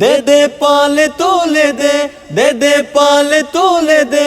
দে দে পালে তোলে দে দে দে পালে তোলে দে।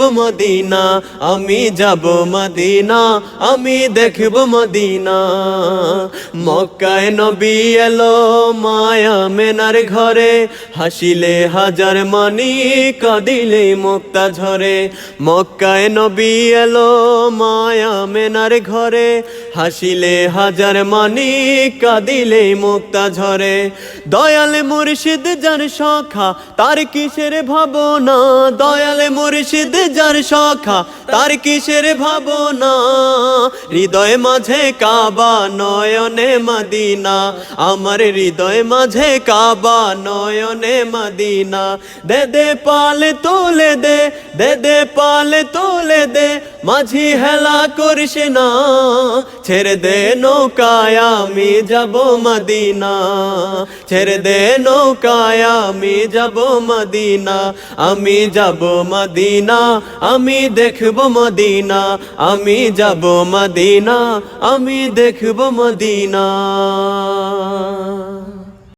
মদিনা, আমি যাব মদিনা, আমি দেখব মদিনা। মক্কায় নবী এলো মায়া মেনার ঘরে, হাসিলে হাজার মানি, কাঁদিলে মুক্তা ঝরে মক্কায় নবী এলো মায়া মেনার ঘরে, হাসিলে হাজার মানি, কাঁদিলে মুক্তা ঝরে দয়াল মুর্শিদ যার সখা, তার কিসের ভাবনা? দয়াল মুর্শিদ যার সখা তার কিসের ভাবনা? হৃদয় মাঝে কাবা নয়নে মদিনা। আমার হৃদয় মাঝে কাবা নয়নে মদিনা। দে দে পাল তোলে দে দে দে পাল তোলে দে মাঝি হেলা করিস না, ছেড়ে দে নৌকায় আমি যাব মদিনা। ছেড়ে দে নৌকায় আমি যাব মদিনা, আমি যাব মদিনা, আমি দেখব মদিনা, আমি যাব মদিনা, আমি দেখব মদিনা।